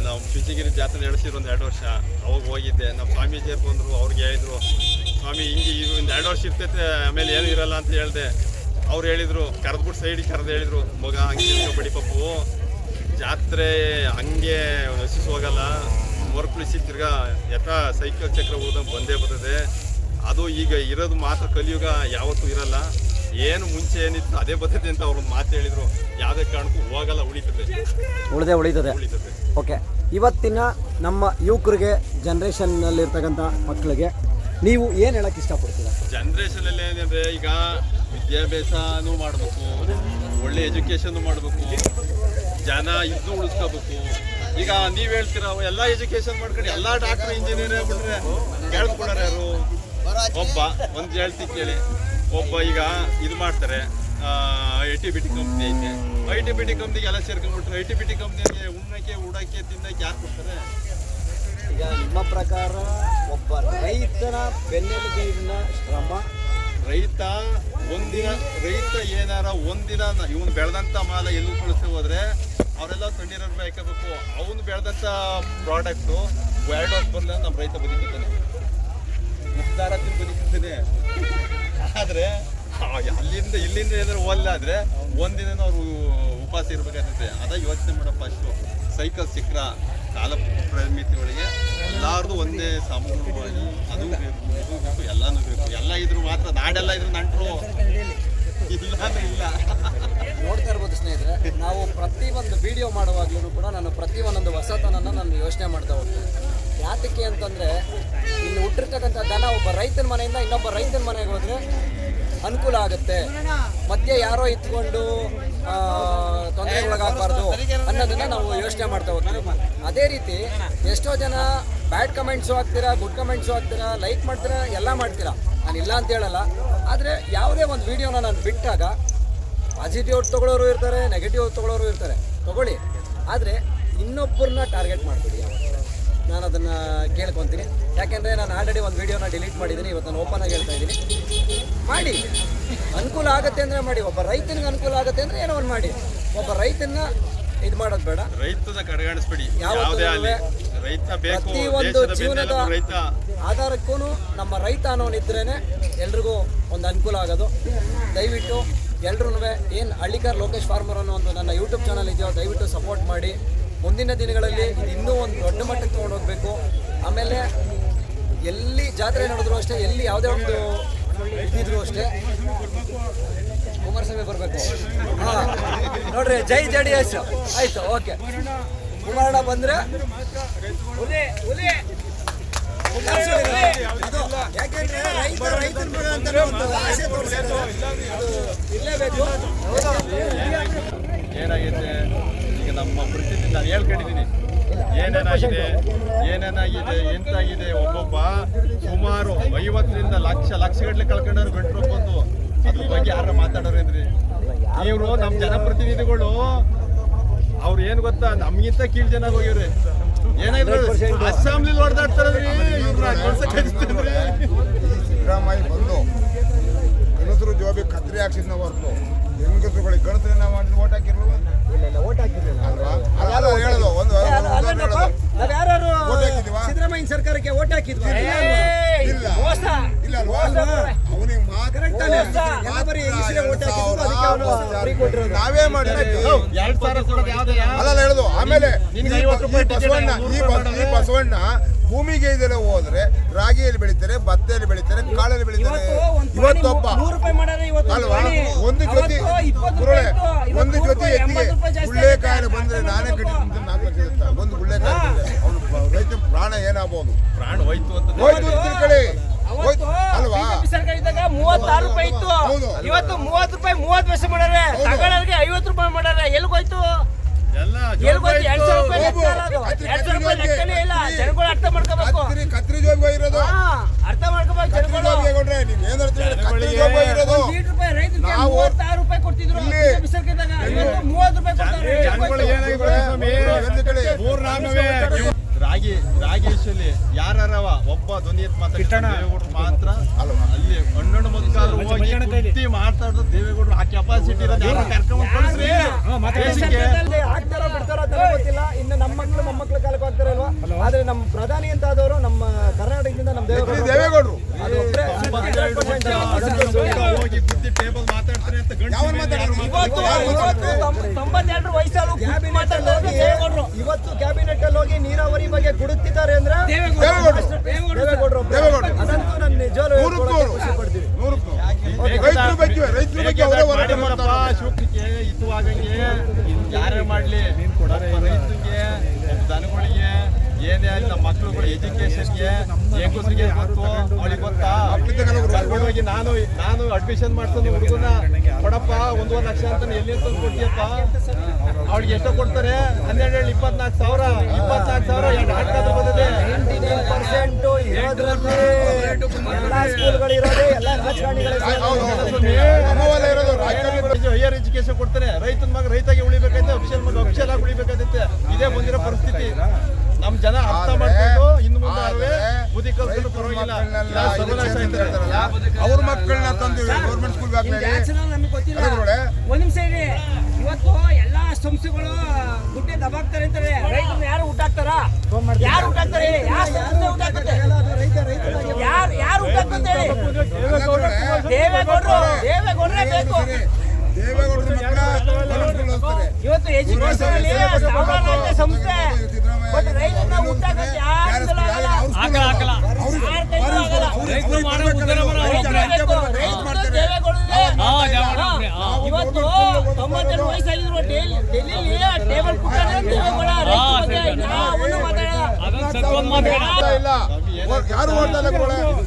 ನಾವು ಶುಚಿಗಿರಿ ಜಾತ್ರೆ ನಡೆಸಿದ್ರು ಒಂದು ಎರಡು ವರ್ಷ. ಅವಾಗ ಹೋಗಿದ್ದೆ. ನಮ್ಮ ಸ್ವಾಮೀಜಿಯರು ಬಂದರು ಅವ್ರಿಗೆ ಹೇಳಿದ್ರು ಸ್ವಾಮಿ ಹಿಂಗೆ ಇದು ಒಂದು ಎರಡು ವರ್ಷ ಇರ್ತೈತೆ ಆಮೇಲೆ ಏನು ಇರಲ್ಲ ಅಂತ ಹೇಳಿದೆ. ಅವ್ರು ಹೇಳಿದ್ರು ಕರೆದ್ಬಿಟ್ಟು ಸೈಡಿಗೆ ಕರೆದು ಹೇಳಿದ್ರು ಮಗ ಹಂಗೆ ಬಡಿಪಾಪು ಪಪ್ಪು ಜಾತ್ರೆ ಹಂಗೆ ಹಸಿಸ್ ಹೋಗಲ್ಲ. ಮರುಕಳಿಸಿ ತಿರ್ಗಾ ಯಥ ಸೈಕಲ್ ಚಕ್ರ ಹೋದಂಗೆ ಬಂದೇ ಬರ್ತದೆ. ಅದು ಈಗ ಇರೋದು ಮಾತ್ರ ಕಲಿಯುಗ ಯಾವತ್ತೂ ಇರಲ್ಲ. ಏನು ಮುಂಚೆ ಏನಿತ್ತು ಅದೇ ಬರ್ತದೆ ಅಂತ ಅವ್ರು ಮಾತು ಹೇಳಿದ್ರು. ಯಾವುದೇ ಕಾರಣಕ್ಕೂ ಹೋಗಲ್ಲ ಉಳಿತದೆ. ಉಳಿದೇ ಉಳಿತದೆ. ಉಳಿತದೆ. ಓಕೆ. ಇವತ್ತಿನ ನಮ್ಮ ಯುವಕರಿಗೆ ಜನ್ರೇಷನ್ನಲ್ಲಿರ್ತಕ್ಕಂಥ ಮಕ್ಕಳಿಗೆ ನೀವು ಏನು ಹೇಳಕ್ಕೆ ಇಷ್ಟಪಡ್ತೀರಾ? ಜನ್ರೇಷನಲ್ಲಿ ಅಲ್ಲಿ ಏನಂದ್ರೆ ಈಗ ವಿದ್ಯಾಭ್ಯಾಸನೂ ಮಾಡಬೇಕು, ಒಳ್ಳೆ ಎಜುಕೇಶನ್ ಮಾಡಬೇಕು ಜನ ಇದ್ದು ಉಳಿಸ್ಕೋಬೇಕು. ಈಗ ನೀವ್ ಹೇಳ್ತೀರ, ಎಲ್ಲ ಎಜುಕೇಶನ್ ಮಾಡ್ಕೊಂಡು ಎಲ್ಲ ಡಾಕ್ಟರ್ ಇಂಜಿನಿಯರ್ ಆಗ್ಬಿಟ್ರೆ ಕೇಳ್ಕೊಡಾರ ಯಾರು? ಒಬ್ಬ, ಒಂದು ಹೇಳ್ತಿ ಕೇಳಿ. ಒಬ್ಬ ಈಗ ಇದು ಮಾಡ್ತಾರೆ I T B T company ಐತೆ. ಐ ಟಿ ಬಿ ಟಿ ಕಂಪ್ನಿಗೆ ಎಲ್ಲ ಸೇರ್ಕೊಂಡ್ಬಿಟ್ರೆ ಐ ಟಿ ಬಿ ಟಿ ಕಂಪ್ನಿಗೆ ಉಣ್ಣಕ್ಕೆ, ಉಡಕ್ಕೆ, ತಿನ್ನಕ್ಕೆ ಯಾರು ಕೊಡ್ತಾರೆ? ಈಗ ನಿಮ್ಮ ಪ್ರಕಾರ ಒಬ್ಬ ರೈತನ ಬೆನ್ನೆಲುಬಿನ ಶ್ರಮ ರೈತ ಒಂದಿನ, ರೈತ ಏನಾರ ಒಂದಿನ ಇವನು ಬೆಳೆದಂತ ಮಾಲ ಎಲ್ಲೂ ಕಳಿಸಿ ಹೋದ್ರೆ ಅವರೆಲ್ಲ ತಣ್ಣೀರ ಬೇಕಬೇಕು ಅವನು ಬೆಳೆದಂತ ಪ್ರಾಡಕ್ಟು ಎರಡು ವರ್ಷ ಬರಲಿಲ್ಲ ನಮ್ಮ ರೈತ ಬದುಕಿದ್ದಾನೆ ಮುಕ್ತಾರ ತಿಂದು ಬದುಕಿದ್ದಾನೆ ಆದ್ರೆ ಅಲ್ಲಿಂದ ಇಲ್ಲಿಂದ ಏನಾದ್ರು ಹೋಲ್ಲ ಆದ್ರೆ ಒಂದಿನ ಅವ್ರು ಉಪವಾಸ ಇರ್ಬೇಕಾಗ್ತದೆ ಅದ ಯೋಚನೆ ಮಾಡೋ ಅಷ್ಟು. ಸೈಕಲ್ ಸಿಕ್ರ. ಕಾಲ ಪ್ರಮಿತಿ ಒಳಗೆ ಎಲ್ಲಾರ್ದು ಒಂದೇ ಸಾಮೂಹಿಕವಾಗಿ ಅದು ಬೇಕು, ಇದು ಬೇಕು, ಎಲ್ಲಾನು ಬೇಕು. ಎಲ್ಲ ಇದ್ರು ಮಾತ್ರ ನಾಡೆಲ್ಲ ಇದ್ರು ನಂಟ್ರು ಇಲ್ಲ ಇಲ್ಲ. ನೋಡ್ತಾ ಇರ್ಬೋದು ಸ್ನೇಹಿತರೆ, ನಾವು ಪ್ರತಿ ಒಂದು ವಿಡಿಯೋ ಮಾಡುವಾಗ್ಲೂ ಕೂಡ ನಾನು ಪ್ರತಿ ಒಂದೊಂದು ಹೊಸತನನ ನಾನು ಯೋಚನೆ ಮಾಡ್ತಾ ಹೋಗ್ತೀನಿ. ಯಾತಕ್ಕೆ ಅಂತಂದರೆ, ಇಲ್ಲಿ ಹುಟ್ಟಿರ್ತಕ್ಕಂಥ ದನ ಒಬ್ಬ ರೈತನ ಮನೆಯಿಂದ ಇನ್ನೊಬ್ಬ ರೈತನ ಮನೆಗೆ ಹೋದ್ರೆ ಅನುಕೂಲ ಆಗುತ್ತೆ. ಮಧ್ಯೆ ಯಾರೋ ಇತ್ಕೊಂಡು ತೊಂದರೆಗೊಳಗಾಗಬಾರ್ದು ಅನ್ನೋದನ್ನ ನಾವು ಯೋಚನೆ ಮಾಡ್ತಾ ಹೋಗ್ತೀವಿ. ಅದೇ ರೀತಿ ಎಷ್ಟೋ ಜನ ಬ್ಯಾಡ್ ಕಮೆಂಟ್ಸು ಹಾಕ್ತೀರಾ, ಗುಡ್ ಕಮೆಂಟ್ಸು ಹಾಕ್ತೀರಾ, ಲೈಕ್ ಮಾಡ್ತೀರಾ, ಎಲ್ಲ ಮಾಡ್ತೀರಾ. ನಾನು ಇಲ್ಲ ಅಂತ ಹೇಳಲ್ಲ. ಆದರೆ ಯಾವುದೇ ಒಂದು ವಿಡಿಯೋನ ನಾನು ಬಿಟ್ಟಾಗ ಪಾಸಿಟಿವ್ ತೊಗೊಳೋರು ಇರ್ತಾರೆ, ನೆಗೆಟಿವ್ ತೊಗೊಳೋರು ಇರ್ತಾರೆ. ತಗೊಳ್ಳಿ. ಆದರೆ ಇನ್ನೊಬ್ಬರನ್ನ ಟಾರ್ಗೆಟ್ ಯಾವತ್ತೂ. ನಾನು ಅದನ್ನು ಕೇಳ್ಕೊತೀನಿ. ಯಾಕೆಂದರೆ ನಾನು ಆಲ್ರೆಡಿ ಒಂದು ವಿಡಿಯೋನ ಡಿಲೀಟ್ ಮಾಡಿದ್ದೀನಿ. ಇವತ್ತು ನಾನು ಓಪನ್ ಆಗಿ ಹೇಳ್ತಾ ಇದ್ದೀನಿ. ಮಾಡಿ. ಅನುಕೂಲ ಆಗುತ್ತೆ ಅಂದರೆ ಮಾಡಿ. ಒಬ್ಬ ರೈತನಿಗೆ ಅನುಕೂಲ ಆಗುತ್ತೆ ಅಂದರೆ ಏನೋ ಒಂದು ಮಾಡಿ. ಒಬ್ಬ ರೈತನ ಇದು ಮಾಡೋದು ಬೇಡ. ರೈತನ ಕಡೆಗಾಣಿಸ್ಬೇಡಿ. ಯಾವತ್ತೂ ಯಾವುದೇ ಆಗಲಿ. ರೈತ ಬೇಕು. ಪ್ರತಿಯೊಂದು ದೇಶದ ಜೀವನದ ಆಧಾರಕ್ಕೂ ನಮ್ಮ ರೈತ ಅನ್ನೋನಿದ್ರೇ ಎಲ್ರಿಗೂ ಒಂದು ಅನುಕೂಲ ಆಗೋದು. ದಯವಿಟ್ಟು ಎಲ್ರೂ ಏನು ಹಳ್ಳಿಕಾರ್ ಲೋಕೇಶ್ ಫಾರ್ಮರ್ ಅನ್ನೋ ಒಂದು ನನ್ನ ಯೂಟ್ಯೂಬ್ ಚಾನಲ್ ಇದೆಯೋ ದಯವಿಟ್ಟು ಸಪೋರ್ಟ್ ಮಾಡಿ. ಮುಂದಿನ ದಿನಗಳಲ್ಲಿ ಇದು ಇನ್ನೂ ಒಂದು ದೊಡ್ಡ ಮಟ್ಟಕ್ಕೆ ತೊಗೊಂಡು ಹೋಗಬೇಕು. ಆಮೇಲೆ ಎಲ್ಲಿ ಜಾತ್ರೆ ನಡೆದ್ರು ಅಷ್ಟೇ ಎಲ್ಲಿ ಯಾವುದೇ ಒಂದು ಇದ್ರು ಅಷ್ಟೇ ಕುಮಾರಸ್ವಾಮಿ ಬರಬೇಕು. ಹಾಂ ನೋಡ್ರಿ ಜೈ ಜೆ ಡಿ ಎಸ್ ಆಯ್ತು ಓಕೆ. ಕುಮಾರಣ್ಣ ಬಂದರೆ ಯಾಕೆಂದ್ರೆ ರೈತ ರೈತನ ಮಗ ಆಸೆ ತೋರಿಸಿದ್ರು. ಇರ್ಲೇಬೇಕು ಈಗ ನಮ್ಮ ಪ್ರತಿನಿಧಿ ನಾನು ಹೇಳ್ಕೊಂಡಿದ್ದೀನಿ. ಏನೇನಾಗಿದೆ ಏನೇನಾಗಿದೆ ಎಂತಾಗಿದೆ, ಒಬ್ಬೊಬ್ಬ ಸುಮಾರು ಐವತ್ತರಿಂದ ಲಕ್ಷ, ಲಕ್ಷಗಟ್ಟಲೆ ಕಳ್ಕೊಂಡವ್ರು ಬೆಟ್ರೋ ಬಂದು. ಅದ್ರ ಬಗ್ಗೆ ಯಾರ ಮಾತಾಡೋರೇನ್ರಿ ಇವರು ನಮ್ಮ ಜನಪ್ರತಿನಿಧಿಗಳು, ಅವ್ರು ಏನು ಗೊತ್ತಾ, ನಮಗಿಂತ ಕೀಳ್ ಜನ ಹೋಗಿವ್ರಿ. ಏನಾದ್ರು ಅಸ್ಸಾಂಲಿ ಕಳ್ಸಕ್ಕಾಗಿತ್ತೇನ್ರಿ ಸಿದ್ದರಾಮಯ್ಯ ಬಂದು ಗಣಸರು ಜವಾಬಿ ಕತ್ರಿ ಹಾಕ್ಸಿದ್ನ ಹೊರತು. ಹೆಂಗಸರುಗಳಿಗೆ ಗಣಸರನ್ನ ಮಾಡಿದ ಓಟ್ ಹಾಕಿರ್ಲಿಲ್ವ ಇಲ್ಲ ಇಲ್ಲ ಓಟ್ ಹಾಕಿರ್ಲಿಲ್ಲ. ಅಲ್ವಾ? ಅಲ್ಲ ಹೇಳೋದು ಒಂದು ನಾವ್ ಯಾರು ಸಿದ್ದರಾಮಯ್ಯ ಸರ್ಕಾರಕ್ಕೆ ಓಟ್ ಹಾಕಿದ್ವಿ? ಇಲ್ಲ ಇಲ್ಲ ಅಲ್ವಾ? ಅವನಿಗೆ ನಾವೇ ಮಾಡಿದ್ವಿ ಅಲ್ಲ ಹೇಳುದು. ಆಮೇಲೆ ಈ ಬಸವಣ್ಣ ಈ ಬಸವಣ್ಣ ಭೂಮಿಗೆ ಇದೆಲ್ಲ ಹೋದ್ರೆ ರಾಗಿಯಲ್ಲಿ ಬೆಳಿತಾರೆ ಭತ್ತದಲ್ಲಿ ಬೆಳಿತಾರೆ ಕಾಳಲ್ಲಿ ಬೆಳಿತಾರೆ. ಇವತ್ತೊಬ್ಬ ಅಲ್ವಾ? ಒಂದು ಜೊತೆ ಒಂದು ಜೊತೆ ಎತ್ತಿಗೆ ಆಗಿದೆ. ಬಂದ್ರೆ ನಾನೇ ಕಟ್ಟಿ ನಾಲ್ಕು ಲಕ್ಷ ಇರುತ್ತೆ ಒಂದು ಗುಳ್ಳೆಕಾಯಿ ಅವನು ರೈತ ಪ್ರಾಣ ಏನಾಗಬಹುದು ಪ್ರಾಣ ಹೋಯ್ತು ಅಂತ ಹೋಯ್ತು ಅಲ್ವಾ? BJP ಸರ್ಕಾರ ಇದ್ದಾಗ ಮೂವತ್ತಾರು ರೂಪಾಯಿ ಇತ್ತು. ಇವತ್ತು ಮೂವತ್ತು ರೂಪಾಯಿ ಮೂವತ್ತು ಪೈಸೆ ಮಾಡ್ಯಾರೆ. ತಗೊಳ್ಳೋರಿಗೆ ಐವತ್ತು ರೂಪಾಯಿ ಮಾಡ್ಯಾರೆ. ಎಲ್ಗೋಯ್ತು ಅರ್ಥ ಮಾಡ್ಕೋಬೇಕು. ಕತ್ರಿ ಜೋಬಿ ಇರೋದು ಅರ್ಥ ಮಾಡ್ಕೋಬೇಕು ನೀವ್ ರೂಪಾಯಿ ಕೊಡ್ತಿದ್ರು. ಮೂವತ್ತು ರೂಪಾಯಿ ಕೊಡ್ತಾರೆ. ರಾಗಿ ರಾಗಿ ಯಾರವ ಒಬ್ಬ ಧ್ವನಿ ಮಾತ್ರ. ಅಲ್ಲಿ ಹಣ್ಣು ಕುಟ್ಟಿ ಮಾತಾಡೋ. ದೇವೇಗೌಡರು ಆ ಕೆಪಾಸಿಟಿ ಬಿಡ್ತಾರೋ ಅಂತ ಗೊತ್ತಿಲ್ಲ. ಇನ್ನು ನಮ್ಮ ಮಕ್ಕಳು ಮೊಮ್ಮಕ್ಕಳ ಕಾಲಕ್ಕೆ ಹೋಗ್ತಾರಲ್ವಾ? ಆದ್ರೆ ನಮ್ಮ ಪ್ರಧಾನಿ ಅಂತ ಆದವರು ನಮ್ಮ ಕರ್ನಾಟಕದಿಂದ ನಮ್ಮ ದೇವೇಗೌಡರು. ತೊಂಬತ್ತೆರಡು ವರ್ಷ ಹೋಗಿ ಬುದ್ಧಿ ಟೇಬಲ್ ಮಾತಾಡ್ತಾರೆ? ಇವತ್ತು ಕ್ಯಾಬಿನೆಟ್ ಅಲ್ಲಿ ದೇವೇಗೌಡರು. ಇವತ್ತು ಕ್ಯಾಬಿನೆಟ್ ಅಲ್ಲಿ ಹೋಗಿ ನೀರಾವರಿ ಬಗ್ಗೆ ಗುಡುತ್ತಿದ್ದಾರೆ ಅಂದ್ರೆ ದೇವೇಗೌಡರು. ದೇವೇಗೌಡರು. ಒಬ್ರೇ. ದೇವೇಗೌಡರು. ಅದಂತೂ ನಾನು ನಿಜವಾಗ್ಲೂ ಖುಷಿ ನೂರು. ರೈತರ ಬಗ್ಗೆ ರೈತರ ಬಗ್ಗೆ ಅವರೇ ಹೋರಾಟ ಮಾಡ್ತಾರೆ ಶಿವಕ್ಕೆ ಹಿತವಾಗಂಗೆ ಯಾರೇ ಮಾಡ್ಲಿ ರೈತರಿಗೆ ದನಗಳಿಗೆ ಏನೇ ಆಗಲಿ ನಮ್ಮ ಮಕ್ಳುಗಳ ಎಜುಕೇಶನ್ಗೆ ಹೆಂಗಸರಿಗೆ ಗೊತ್ತು ಅವಳಿಗೆ ಗೊತ್ತಾ? ಕರ್ಕೊಂಡು ಹೋಗಿ ನಾನು ನಾನು ಅಡ್ಮಿಷನ್ ಮಾಡ್ತೀನಿ ಹುಡುಗನ ಕೊಡಪ್ಪ ಒಂದೂವರೆ ಲಕ್ಷ ಅಂತ ಎಲ್ಲಿ ಅಂತ ಕೊಡ್ತೀಯಪ್ಪ ಅವಳಿಗೆ ಎಷ್ಟೋ ಕೊಡ್ತಾರೆ? ಹನ್ನೆರಡು ಹೇಳಿ ಇಪ್ಪತ್ನಾಲ್ಕು ಸಾವಿರ. ಇಪ್ಪತ್ನಾಲ್ಕು ಸಾವಿರ ಎರಡು ಆಟ ಬಂದಿದೆ. ಪರ್ಸೆಂಟ್ ಎಲ್ಲ ಸ್ಕೂಲ್ಗಳು ಇರೋದೇ. ರಾಜಕಾರಣಿಗಳೇ ಹೈಯರ್ ಎಜುಕೇಶನ್ ಕೊಡ್ತಾರೆ. ರೈತನ ಮಗ ರೈತಾಗಿ ಉಳಿಬೇಕಾಯ್ತು ಅಫಿಷಿಯಲ್ ಮಗ ಅಫಿಷಿಯಲ್ ಆಗಿ ಉಳಿಬೇಕಾಗುತ್ತೆ ಇದೇ ಬಂದಿರೋ ಪರಿಸ್ಥಿತಿ. ನಮ್ ಜನ ಅರ್ಥ ಮಾಡ್ಕೊಂಡು ಇನ್ನು ಮುಂದೆ ಬುದ್ಧಿ ರೈತರ ಪರವಾಗಿಲ್ಲ. ಅವ್ರ ಮಕ್ಕಳನ್ನ ತಂದು ಗೌರ್ಮೆಂಟ್ ಸ್ಕೂಲ್ ಒಂದ್ ನಿಮಿಷ ಇವತ್ತು ಎಲ್ಲಾ ಸಂಸ್ಥೆಗಳು ಗುಡ್ಡೆ ದಬಾಕ್ತಾರೆ ಅಂತಾರೆ. ರೈತರನ್ನ ಯಾರು ಊಟ ಹಾಕ್ತಾರ? ಯಾರು ಊಟ ಹಾಕ್ತಾರೆ? ಯಾರು ರೈತನಾಗಿ ಯಾರು ಯಾರು ಹೇಳಿ? ದೇವೇಗೌಡರು ದೇವೇಗೌಡರೇ ಬೇಕು. ದೇವೇಗೌಡರ ಮಕ್ಕಳ ಗೌರ್ಮೆಂಟ್ ಇವತ್ತು ಎಜುಕೇಶನ್ ಅಲ್ಲಿ ಸಂಸ್ಥೆ. ಇವತ್ತು ತೊಂಬತ್ತೆರಡು ವಯಸ್ಸಾಗಿದ್ರು ಡೆಲ್ಲಿ ಟೇಬಲ್ ಕೂತಾರೆ ದೇವೇಗೌಡ ರೈತರ ಬಗ್ಗೆ ಯಾವನ್ನೂ ಮಾತಾಡಲ್ಲ ಇಲ್ಲ ಯಾರು ಓಡ್ತಾ ಇಲ್ಲ.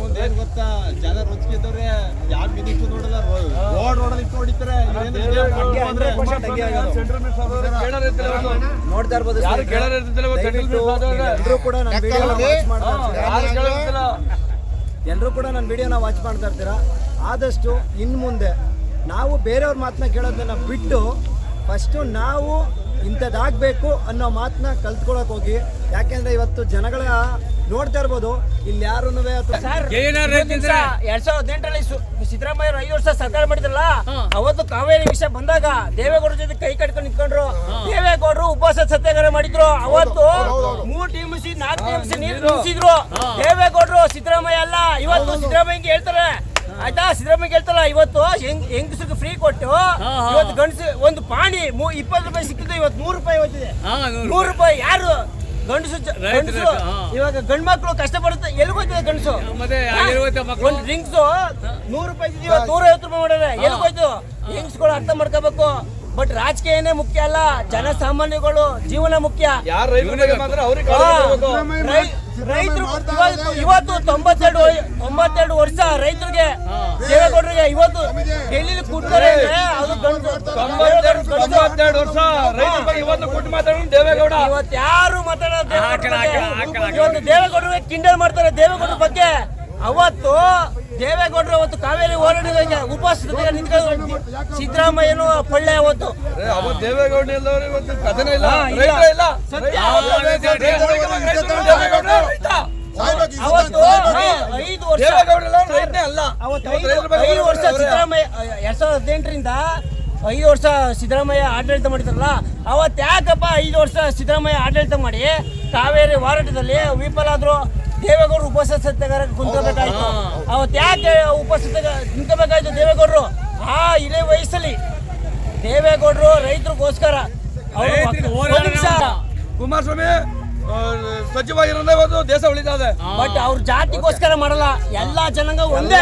ಮುಂದೆ ಏನ್ ಗೊತ್ತಾ? ಜನ ರೊಚ್ಚಿದ್ದವ್ರೆ ಯಾವ ಮಿನಿಸ್ಟರ್ ನೋಡಲ್ಲ? ರೋಡ್ ರೋಡಲ್ಲಿ ಇಟ್ಟು ಹೊಡಿತಾರೆ. ನೋಡ್ತಾ ಇರ್ಬೋದು ಎಲ್ಲರೂ ಕೂಡ ನನ್ನ ವಿಡಿಯೋನ ವಾಚ್ ಮಾಡ್ತಾ ಇರ್ತೀರಾ? ಎಲ್ಲರೂ ಕೂಡ ನನ್ನ ವಿಡಿಯೋನ ವಾಚ್ ಮಾಡ್ತಾ ಇರ್ತೀರಾ? ಆದಷ್ಟು ಇನ್ನು ಮುಂದೆ ನಾವು ಬೇರೆಯವ್ರ ಮಾತನ್ನ ಕೇಳೋದನ್ನ ಬಿಟ್ಟು ಫಸ್ಟು ನಾವು ಇಂಥದ್ದಾಗಬೇಕು ಅನ್ನೋ ಮಾತನ್ನ ಕಲ್ತ್ಕೊಳಕ್ ಹೋಗಿ. ಯಾಕೆಂದ್ರೆ ಇವತ್ತು ಜನಗಳ ನೋಡ್ತಾ ಇರ್ಬೋದು. ಇಲ್ಲಿ ಯಾರು ಎರಡ್ ಸಾವಿರದ ಹದಿನೆಂಟರಲ್ಲಿ ಸಿದ್ದರಾಮಯ್ಯ ಐದು ವರ್ಷ ಸರ್ಕಾರ ಮಾಡಿದ್ರಲ್ಲ ಅವತ್ತು ಕಾವೇರಿ ವಿಷಯ ಬಂದಾಗ ದೇವೇಗೌಡರ ಜೊತೆ ಕೈ ಕಟ್ಕೊಂಡು ನಿಂತ್ಕೊಂಡ್ರು. ದೇವೇಗೌಡರು ಉಪವಾಸ ಸತ್ಯಾಗ್ರಹ ಮಾಡಿದ್ರು. ಅವತ್ತು ಮೂರ್ ಟಿಎಂಸಿ ನಾಲ್ಕು ಟಿಎಂಸಿ ನೀರು ನಿಲ್ಸಿದ್ರು ದೇವೇಗೌಡರು ಸಿದ್ದರಾಮಯ್ಯ ಅಲ್ಲ. ಇವತ್ತು ಸಿದ್ದರಾಮಯ್ಯ ಹೇಳ್ತಾರೆ. ಆಯ್ತಾ? ಸಿದ್ದರಾಮಯ್ಯ ಹೇಳ್ತಲ್ಲ ಇವತ್ತು ಹೆಂಗ್ ಹೆಂಗಸ್ರಿಗೆ ಫ್ರೀ ಕೊಟ್ಟು ಇವತ್ತು ಗಂಡಸ ಒಂದು ಪಾಣಿ ಮೂ- ಇಪ್ಪತ್ತು ರೂಪಾಯಿ ಸಿಕ್ಕಿದ್ದು ಇವತ್ತು ನೂರು ರೂಪಾಯಿ ಹೋಗ್ತಿದೆ ನೂರು ರೂಪಾಯಿ ಯಾರು ಗಂಡಸು ಗಂಡಸು ಇವಾಗ ಗಂಡ್ ಮಕ್ಳು ಕಷ್ಟಪಡುತ್ತೆ ಎಲ್ಲಿ ಹೋಯ್ತದೆ ಗಂಡಸು. ಒಂದು ಡ್ರಿಂಕ್ಸು ನೂರು ರೂಪಾಯಿ ಇವಾಗ ಇವತ್ತು ನೂರ ಐವತ್ತು ರೂಪಾಯಿ ಮಾಡಿದ್ರೆ ಎಲ್ಲಿ ಹೋಯ್ತು ಹೆಂಗ್ಸ್ಗಳು ಅರ್ಥ ಮಾಡ್ಕೋಬೇಕು. ಬಟ್ ರಾಜಕೀಯನೇ ಮುಖ್ಯ ಅಲ್ಲ ಜನಸಾಮಾನ್ಯಗಳು ಜೀವನ ಮುಖ್ಯ. ಯಾರು ರೈತರ ಇವತ್ತು ಇವತ್ತು ತೊಂಬತ್ತೆರಡು ತೊಂಬತ್ತೆರಡು ವರ್ಷ ರೈತರಿಗೆ ದೇವೇಗೌಡರಿಗೆ ಇವತ್ತು ಡೆಲ್ಲಿ ಕೂತ್ತಾರೆ ಅದು ತೊಂಬತ್ತೆರಡು ವರ್ಷ ರೈತರ ಬಗ್ಗೆ ಇವತ್ತು ಕೊಟ್ಟು ಮಾತಾಡೋದು ದೇವೇಗೌಡ. ಇವತ್ತು ಯಾರು ಮಾತಾಡೋದು ಇವತ್ತು ದೇವೇಗೌಡರಿಗೆ ಕಿಂಡಲ್ ಮಾಡ್ತಾರೆ ದೇವೇಗೌಡರ ಬಗ್ಗೆ. ಅವತ್ತು ದೇವೇಗೌಡರು ಅವತ್ತು ಕಾವೇರಿ ಹೋರಾಟದಂಗೆ ಉಪವಾಸ ನಿಂತ್ಕೊಂಡು ಸಿದ್ದರಾಮಯ್ಯನು ಪಳ್ಳೆ ಅವತ್ತು. ದೇವೇಗೌಡ ಇಲ್ಲ ಕಥನೆ ಇಲ್ಲ ಅಲ್ಲ. ಐದು ವರ್ಷ. ಸಿದ್ದರಾಮಯ್ಯ ಎರಡ್ ಸಾವಿರದ ಹದಿನೆಂಟರಿಂದ ಐದು ವರ್ಷ ಸಿದ್ದರಾಮಯ್ಯ ಆಡಳಿತ ಮಾಡಿದ್ರಲ್ಲ ಅವತ್ತು ಯಾಕಪ್ಪ ಐದು ವರ್ಷ ಸಿದ್ದರಾಮಯ್ಯ ಆಡಳಿತ ಮಾಡಿ ಕಾವೇರಿ ಹೋರಾಟದಲ್ಲಿ ವಿಫಲ ಆದ್ರು ದೇವೇಗೌಡರು ಉಪವಾಸ ಸತ್ಯಾಗ್ರಹ ಕುಂತಬೇಕಾಯ್ತು ಅವತ್ತು ಯಾಕೆ ಉಪವಾಸ ನಿಂತ್ಕೋಬೇಕಾಯ್ತು ದೇವೇಗೌಡರು? ಆ ಇದೇ ವಯಸ್ಸಲ್ಲಿ ದೇವೇಗೌಡರು ರೈತರಿಗೋಸ್ಕರ. ಕುಮಾರಸ್ವಾಮಿ ಆ, ಸಚಿವರಾಗಿರೋದೇ ಇವತ್ತು ದೇಶ ಉಳಿತದೆ. ಬಟ್ ಅವ್ರ ಜಾತಿಗೋಸ್ಕರ ಮಾಡಲ್ಲ. ಎಲ್ಲಾ ಜನಾಂಗ ಒಂದೇ.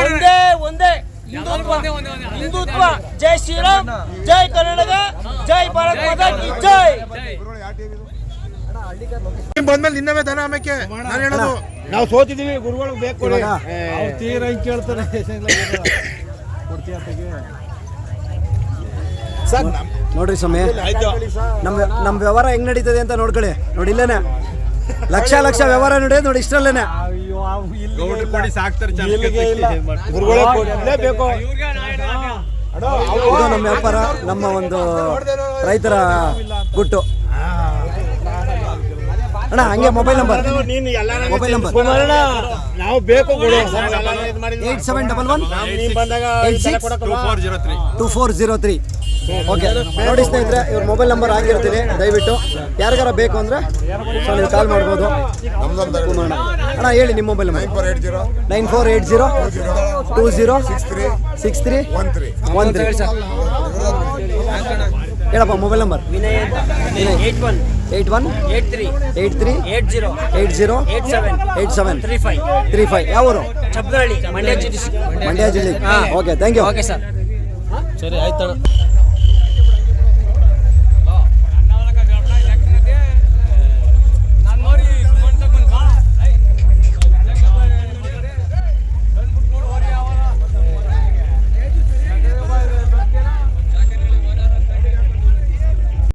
ಒಂದೇ. ಒಂದೇ ಹಿಂದುತ್ವ. ಹಿಂದುತ್ವ. ಜೈ ಶ್ರೀರಾಮ್. ಜೈ ಕರ್ನಾಟಕ. ಜೈ ಭಾರತ್ ಮಾತಾ ಕಿ ಜೈ? ಬಂದ್ಮೇಲೆ ನಿನ್ನವೇ ದನ ಆಮೇಕೆ. ನಾನು ಹೇಳೋದು. ನಾವು ಸೋತಿದೀವಿ ಗುರುಗಳು ಬೇಕು ಇವಾಗ ನೋಡ್ರಿ ಸ್ವಾಮಿ ನಮ್ಮ ನಮ್ಮ ವ್ಯವಹಾರ ಹೆಂಗ್ ನಡೀತದೆ ಅಂತ ನೋಡ್ಕೊಳ್ಳಿ. ನೋಡಿ ಇಲ್ಲೇನೆ. ಲಕ್ಷ ಲಕ್ಷ ವ್ಯವಹಾರ ನಡೆಯೋದು ನೋಡಿ ಇಷ್ಟರಲ್ಲೇನೆ. ಇದು ನಮ್ಮ ವ್ಯಾಪಾರ ನಮ್ಮ ಒಂದು ರೈತರ ಗುಟ್ಟು. ಅಣ್ಣ ಹಂಗೆ ಮೊಬೈಲ್ ನಂಬರ್ ಮೊಬೈಲ್ ನಂಬರ್ ನಾವು ಬೇಕು ಕೊಡು ಏಟ್ ಸೆವೆನ್ ಡಬಲ್ ಒನ್? ಬಂದಾಗ eight six? Two four zero three. Okay. ನೋಡಿ ಸ್ನೇಹಿತರೆ ಇವ್ರ ಮೊಬೈಲ್ ನಂಬರ್ ಹಾಕಿರ್ತೀನಿ. ದಯವಿಟ್ಟು. ಯಾರಿಗಾರ ಬೇಕು ಅಂದರೆ ಸೊ ನೀವು ಕಾಲ್ ಮಾಡ್ಬೋದು. ಅಣ್ಣ ಹೇಳಿ ನಿಮ್ಮ mobile number nine four eight zero. Two zero six three one three. One three. ಹೇಳಪ್ಪ mobile number eight one. Eight one? Eight three. Eight three? Eight zero. Eight zero? Eight seven. Eight seven. Three five. Three five. ಯಾವ ಊರು ಚಪ್ನಹಳ್ಳಿ ಮಂಡ್ಯ ಜಿಲ್ಲೆ. ಮಂಡ್ಯ ಜಿಲ್ಲೆ. Okay thank you okay sir ಸರಿ ಆಯ್ತಣ್ಣ.